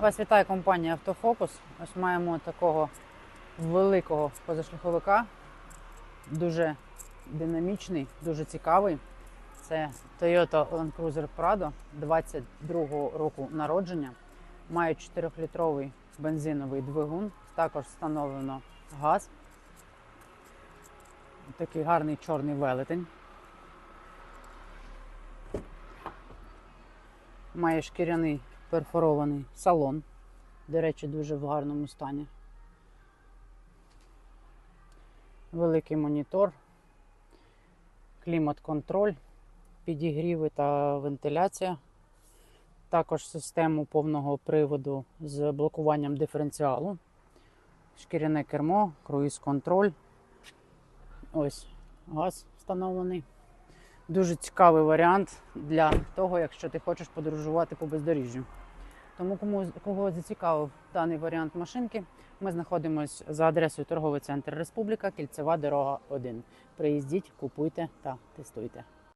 Вас вітає компанія Автофокус. Ось маємо такого великого позашляховика. Дуже динамічний, дуже цікавий. Це Toyota Land Cruiser Prado 22 року народження. Має 4-літровий бензиновий двигун. Також встановлено газ. Такий гарний чорний велетень. Має шкіряний перфорований салон. До речі, дуже в гарному стані. Великий монітор, клімат-контроль, підігріви та вентиляція. Також систему повного приводу з блокуванням диференціалу, шкіряне кермо, круїз-контроль. Ось газ встановлений. Дуже цікавий варіант для того, якщо ти хочеш подорожувати по бездоріжжю. Тому кому кого зацікавив даний варіант машинки, ми знаходимося за адресою торговий центр Республіка, кільцева дорога 1. Приїздіть, купуйте та тестуйте.